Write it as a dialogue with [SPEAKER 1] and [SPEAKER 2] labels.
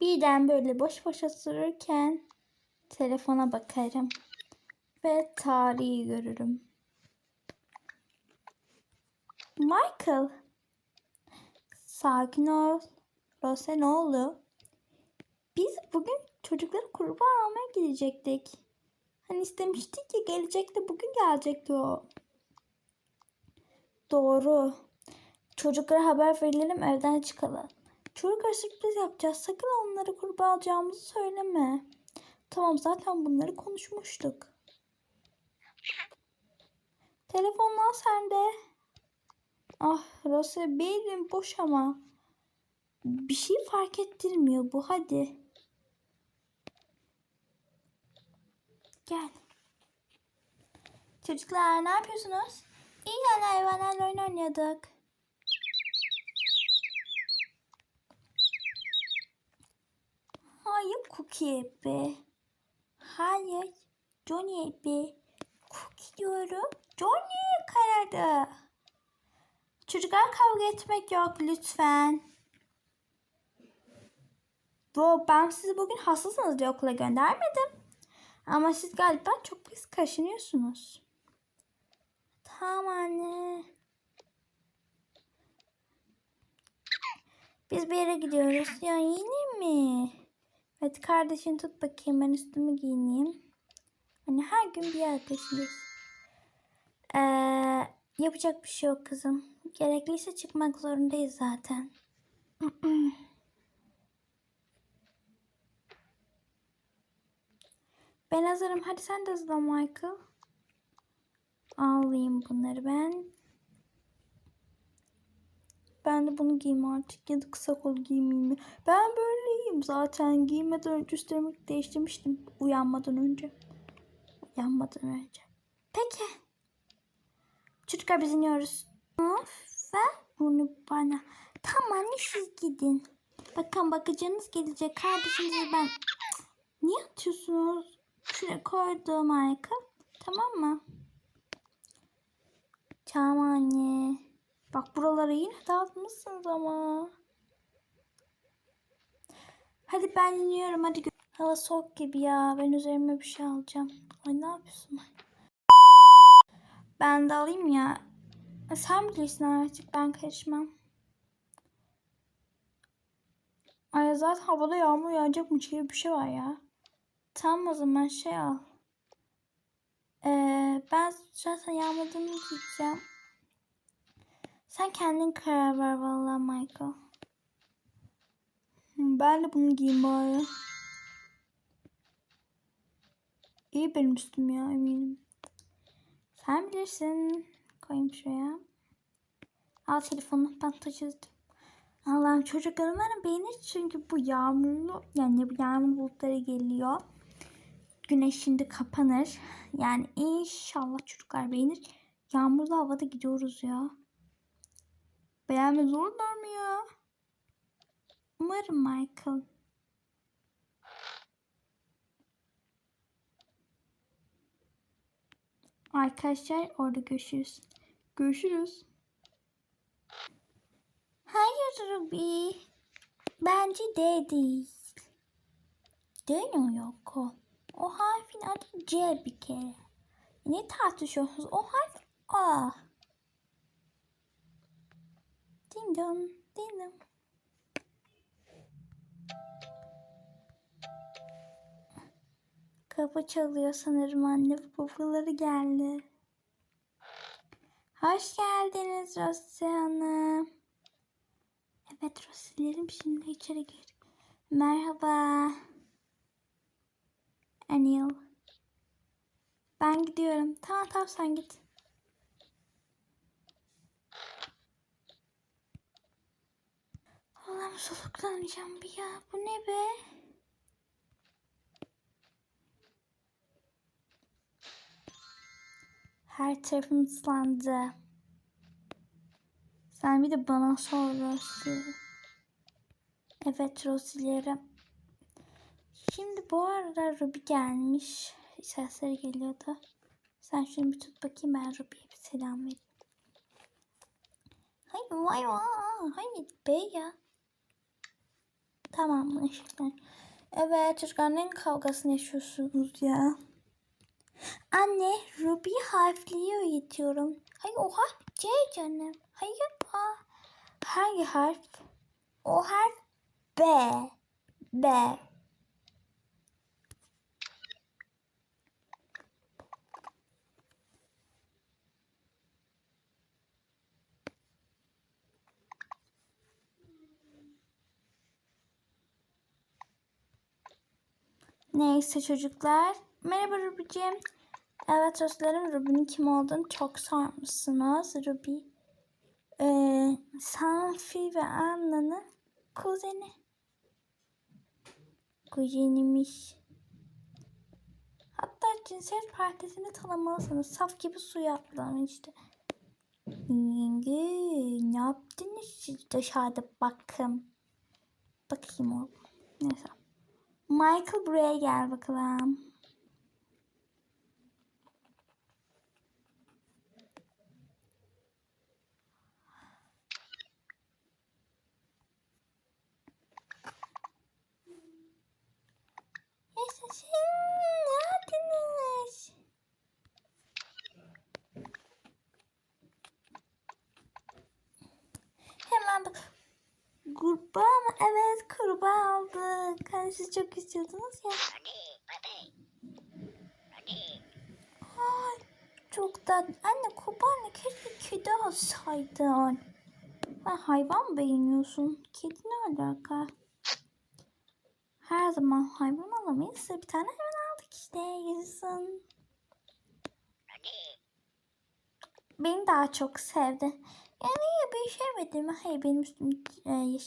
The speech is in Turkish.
[SPEAKER 1] Birden böyle boş boş otururken telefona bakarım ve tarihi görürüm. Michael, sakin ol. Rose ne oldu? Biz bugün çocukları kurbağa almaya gidecektik. Hani istemiştik ya gelecekti bugün gelecekti o. Doğru. Çocuklara haber verelim evden çıkalım. Çocuklara sürpriz yapacağız. Sakın onları kurbağa alacağımızı söyleme. Tamam zaten bunları konuşmuştuk. Telefonlar sende. Ah Rose benim boş ama. Bir şey fark ettirmiyor bu hadi. Gel. Çocuklar ne yapıyorsunuz? İyi yani hayvanlarla oyun oynuyorduk. Be. Hayır Johnny be. Cookie diyorum. Johnny karardı. Çocuklar kavga etmek yok lütfen. Bu ben sizi bugün hastasınız diye okula göndermedim. Ama siz galiba çok pis kaşınıyorsunuz. Tamam anne. Biz bir yere gidiyoruz. Ya yine mi? Evet kardeşini tut bakayım ben üstümü giyineyim. Hani her gün bir yer. Ee, yapacak bir şey yok kızım. Gerekliyse çıkmak zorundayız zaten. Ben hazırım. Hadi sen de hazırlan Michael. Alayım bunları ben. Ben de bunu giyeyim artık ya da kısa kol giymeyeyim mi? Ben böyleyim zaten. Giymeden önce üstlerimi değiştirmiştim. Uyanmadan önce. Uyanmadan önce. Peki. Çocuklar biz iniyoruz. Of, ver bunu bana. Tamam anne siz gidin. Bakın bakıcınız gelecek. Kardeşinizi ben... Niye atıyorsunuz? Şuraya koydum Michael. Tamam mı? Tamam anne. Bak buraları yine dağıtmışsınız ama. Hadi ben iniyorum. Hadi Hava soğuk gibi ya. Ben üzerime bir şey alacağım. Ay ne yapıyorsun? Ben de alayım ya. E, Sen bilirsin artık. Ben karışmam. Ay zaten havada yağmur yağacakmış gibi bir şey var ya. Tamam o zaman şey al. Ee, ben zaten yağmadığını giyeceğim. Sen kendin karar ver vallahi Michael. Hı, Ben de bunu giyeyim bari. İyi benim üstüm ya eminim. Sen bilirsin. Koyayım şuraya. Al telefonu ben taşıdım. Allah'ım çocuklar umarım beğenir çünkü bu yağmurlu yani bu yağmur bulutları geliyor. Güneş şimdi kapanır. Yani inşallah çocuklar beğenir. Yağmurlu havada gidiyoruz ya. Beğenmez olurlar mı ya? Umarım Michael. Arkadaşlar orada görüşürüz. Görüşürüz. Hayır Ruby. Bence D değil. D ne yok o? O harfin adı C bir kere. Ne tartışıyorsunuz? O harf A. Ding dong, ding dong. Kapı çalıyor sanırım anne babaları geldi. Hoş geldiniz Rossi Hanım. Evet Rossi'lerim şimdi içeri gir. Merhaba. Anil. Ben gidiyorum. Tamam tamam sen git. Allah'ım soluklanacağım bir ya. Bu ne be? Her tarafım ıslandı. Sen bir de bana sor Rossi. Evet Rossi'lerim. Şimdi bu arada Ruby gelmiş. Sesleri geliyordu. Sen şunu bir tut bakayım ben Ruby'ye bir selam vereyim. Hayır vay vay. Hayır be ya. Tamam mı ışıklar? Evet çocuklar ne kavgasını yaşıyorsunuz ya? Anne Ruby harfliyi öğretiyorum. Hayır o harf C canım. Hayır A. Hangi harf? O harf B. B. Neyse çocuklar. Merhaba Ruby'ciğim. Evet dostlarım Ruby'nin kim olduğunu çok sormuşsunuz. Ruby ee, Sanfi ve Anna'nın kuzeni. Kuzeniymiş. Hatta cinsiyet partisini tanımalısınız. Saf gibi suya atlamış işte. Yenge ne yaptınız siz dışarıda bakın. Bakayım oğlum. Neyse. Michael buraya gel bakalım. Yaşasın. Ne yaptınız? Bak. Kurbağa mı? Evet kurbağa aldık. Hani siz çok istiyordunuz ya. Ay, çok da anne kurbanla keşke kedi alsaydın. Ben hayvan mı beğeniyorsun? Kedi ne alaka? Her zaman hayvan alamayız. Bir tane hayvan aldık işte. Yaşasın. Beni daha çok sevdi. Yani bir şey mi? Hayır benim üstüm e, yeşil.